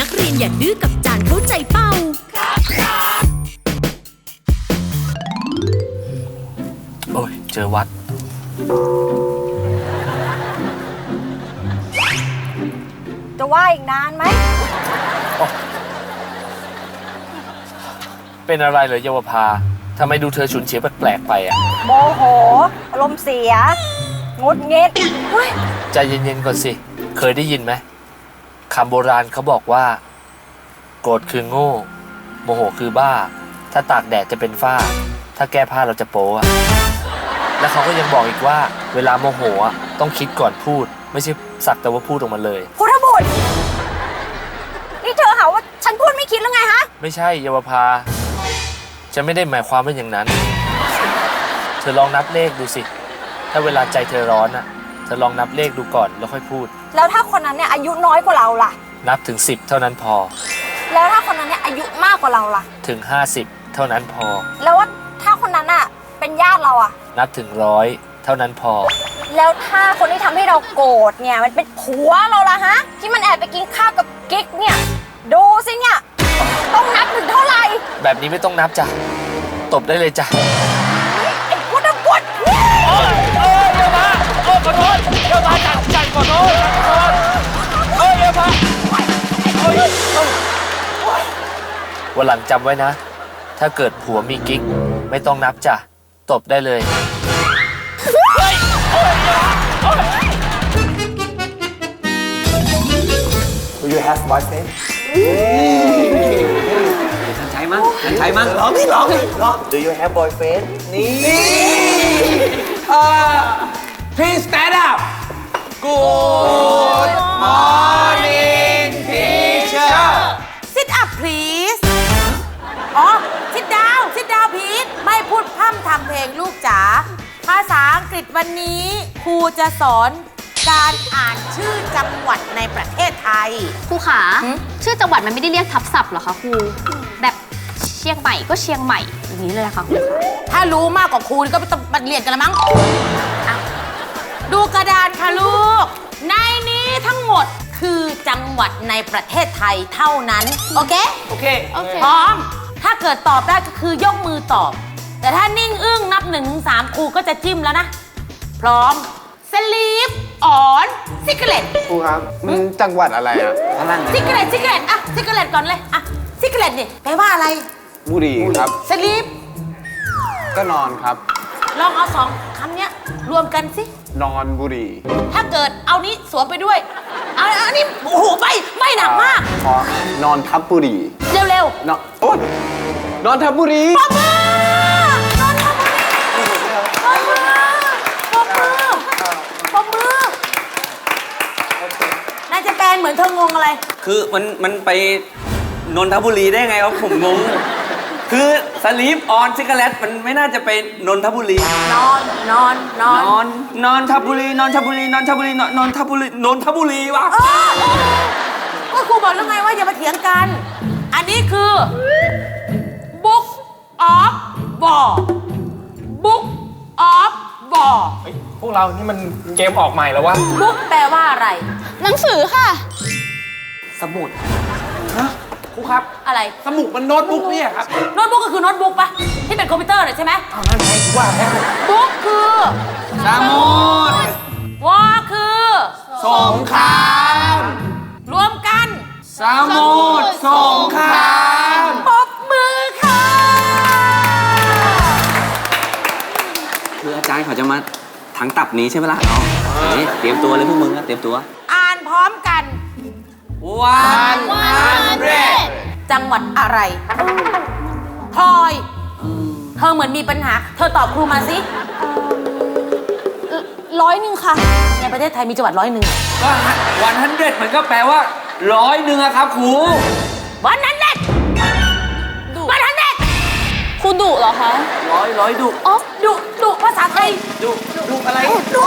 นักเรียนอย่าดื้อกับจานเข้าใจเป้าโอ้ย เจอวัด จะว่าอีกนานไหม เป็นอะไรเหรอเยาวภาทำไมดูเธอฉุนเฉียวแปลกๆไปอะ โมโห อารมณ์เสียงุดเงิดเฮ้ย ใจเย็นๆก่อนสิ เคยได้ยินไหม คำโบราณเขาบอกว่า โกรธคือโง่ โมโหคือบ้า ถ้าตากแดดจะเป็นฝ้า ถ้าแก้ผ้าเราจะโป๊อะแล้วเขาก็ยังบอกอีกว่า เวลาโมโหอะต้องคิดก่อนพูด ไม่ใช่สักแต่ว่าพูดออกมาเลย พุทธบุตรนี่เธอหาว่าฉันพูดไม่คิดแล้วไงฮะ ไม่ใช่เยาวภาฉันไม่ได้หมายความว่าอย่างนั้น เธอลองนับเลขดูสิ ถ้าเวลาใจเธอร้อนอะ เธอลองนับเลขดูก่อนแล้วค่อยพูด แล้วถ้าคนนั้นเนี่ยอายุน้อยกว่าเราล่ะ นับถึง 10 เท่านั้นพอ แล้วถ้าคนนั้นเนี่ยอายุมากกว่าเราล่ะ ถึง 50 เท่านั้นพอ แล้วว่าถ้าคนนั้นอะเป็นญาติเราอะ นับถึงร้อยเท่านั้นพอ แล้วถ้าคนที่ทำให้เราโกรธเนี่ยมันเป็นผัวเราล่ะฮะ ที่มันแอบไปกินข้าวกับกิ๊กเนี่ย ดูสิเนี่ยต้องนับถึงเท่าไหร่ แบบนี้ไม่ต้องนับจ้ะ ตบได้เลยจ้ะ วันหลังจำไว้นะ ถ้าเกิดผัวมีกิ๊กไม่ต้องนับจ้ะตบได้เลย Do you have boyfriend ทันใช้มั้งทันใช้มั้งร้องดิร้องร้อง Do you have boyfriend นี่ Please stand up Good morning teacher Sit up please อ๋อ sit down sit down please ไม่พูดพร่ำทำเพลงลูกจ๋า ภาษาอังกฤษวันนี้ครูจะสอนการอ่านชื่อจังหวัดในประเทศไทย ครูขาชื่อจังหวัดมันไม่ได้เรียกทับศัพท์เหรอคะครูแบบเชียงใหม่ก็เชียงใหม่อย่างนี้เลยนะคะครูขาถ้ารู้มากกว่าครูนี่ก็ไม่ต้องมาเรียนกันละมั้งอะ ดูกระดานค่ะลูก ในนี้ทั้งหมดคือจังหวัดในประเทศไทยเท่านั้น โอเค โอเค โอเค พร้อม ถ้าเกิดตอบได้ก็คือยกมือตอบ แต่ถ้านิ่งอึ้งนับหนึ่งถึงสามครูก็จะจิ้มแล้วนะ พร้อมสลีปออนซิกเกเลตครูครับมันจังหวัดอะไรอะพลังซิกเกเลตซิกเกเลตอะซิกเกเลตก่อนเลยอะซิกเกเลตนี่แปลว่าอะไรบุรีครับสลีปก็นอนครับ ลองเอาสองคำเนี้ยรวมกันสิ นอนบุรีถ้าเกิดเอานี้สวมไปด้วย เอาอันนี้โอ้โหไปไม่หนักมากพอนอนทับบุรีเร็วนอนโอ๊ยนอนทับบุรีๆปรบมือนอนทำอะไรปรบมือปรบมือปรบมือนายจะแปลเหมือนเธองงอะไร คือมันมันไปนนทบุรีได้ไงครับผมงง คือสลีปออนซิกเลตมันไม่น่าจะไปนนทบุรี นอนนอนนอนนอน นอนทบุรี นอนทบุรี นอนทบุรี นอนนอนทบุรี นนทบุรีวะ เออก็ครูบอกแล้วไงว่าอย่ามาเถียงกัน อันนี้คือ book of ball book of ball พวกเรานี่มันเกมออกใหม่แล้ววะ book แปลว่าอะไร หนังสือค่ะ สมุด ครูครับ อะไร สมุกมันโน้ตบุ๊กเนี่ยครับโน้ตบุ๊กก็คือโน้ตบุ๊กปะที่เป็นคอมพิวเตอร์น่ะใช่ไหมเอานั่นไงกูว่าแล้วบุ๊กคือสมุดวอคือสงครามรวมกันสมุดสงครามปรบมือค่ะคืออาจารย์เขาจะมาทั้งตับนี้ใช่ไหมล่ะเอานี่เตรียมตัวเลยพวกมึงอะเตรียมตัว อ่านพร้อมกัน วันฮันเรดจังหวัดอะไรพลอย เธอเหมือนมีปัญหา เธอตอบครูมาสิร้อยหนึ่งค่ะ ในประเทศไทยมีจังหวัดร้อยหนึ่งก็วันฮันเรดมันก็แปลว่าร้อยหนึ่งอะครับครูวันนั้นเด็ดวันนั้นเด็ดครูดุเหรอคะร้อยร้อยดุอ๋อดุดุภาษาไทยดุดุอะไรดุ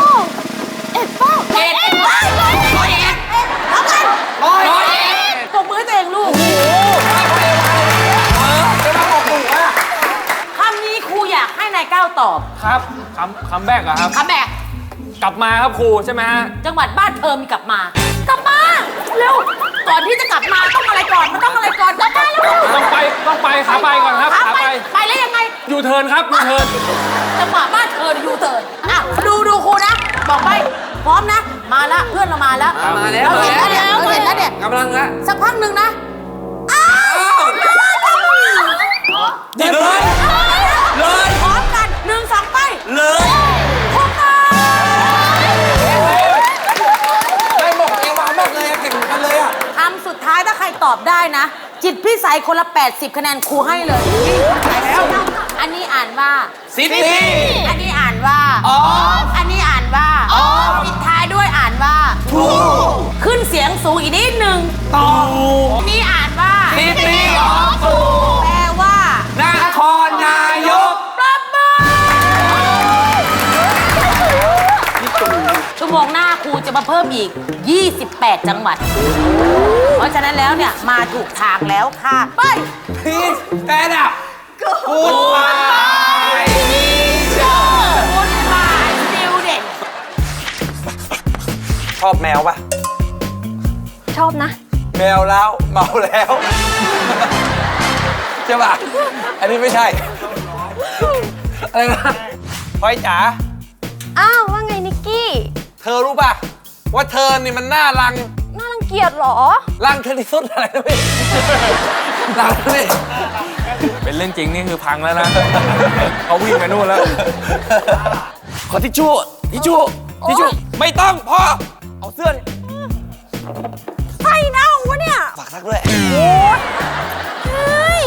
เอ็ดป้าเอ็ดร้อยร้อยร้อยเอ็ดเอา กันร้อยร้อยเอ็ดตบมือให้ตัวเองลูกคำนี้ครูอยากให้นายก้าวตอบครับคำคำแบกอะครับ คำแบกกลับมาครับครูใช่ไหมฮะจังหวัดบ้านเธอมีกลับมา กลับมาเร็วก่อนที่จะกลับมาต้องอะไรก่อนมันต้องอะไรก่อนกลับมาแล้วต้องไปต้องไปขาไปก่อนครับขาขาไปไปไปแล้วยังไงยูเทิร์นครับยูเทิร์นจังหวะบ้านเธออยู่เถิดอะดูดูครูนะ บอกไปพร้อมนะ มาละเพื่อนเรามาแล้วมาแล้วเราเห็นแล้วำลังละสักพักหนึ่งนะ อ้าวเลยเลยพร้อมกันหนึ่งสองไปเลยถูกต้องได้หมกเอวามากเลยอะเก่งเหมือนกันเลยอะคำสุดท้ายถ้าใครตอบได้นะ จิตพี่ใสยคนละ 80 คะแนนครูให้เลยแล้วอันนี้อ่านว่าซิตี้ อันนี้อ่านว่าอ๋ออันนี้อ่านว่าปิดท้ายด้วยอ่านว่า ถูก ขึ้นเสียงสูงอีกนิด หนึ่งถูกอันนี้อ่านว่าซิตี้ออฟถูกแปลว่านครนายกปรบมือชั่วโมงหน้าครูจะมาเพิ่มอีก 28 จังหวัด เพราะฉะนั้นแล้วเนี่ยมาถูกทางแล้วค่ะ ไป Please stand up Goodbye คุณบายซิลเด็ดชอบแมวปะชอบนะ แมวแล้วเมาแล้ว ใช่ปะอันนี้ไม่ใช่ อะไรนะพลอยจ๋า อ้าว ว่าไงนิกกี้ เธอรู้ป่ะ ว่าเธอนี่มันน่ารัง น่ารังเกียจเหรอ รังเธอที่สุดอะไรนะพี่รังนี่เป็นเรื่องจริงนี่คือพังแล้วนะ เขาวิ่งไปนู่นแล้ว ขอทิชชู่ทิชชู่ทิชชู่ไม่ต้องพอเอาเสื้อนี่ใส่เน่าวะเนี่ย ฝากซักด้วย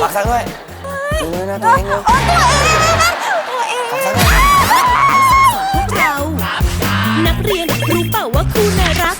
ฝากซักด้วยดูเลยนะตัวเองเลยโอ้ตัวเองตัวเองพวกเรา นักเรียนรู้เปล่าว่าครูน่ารัก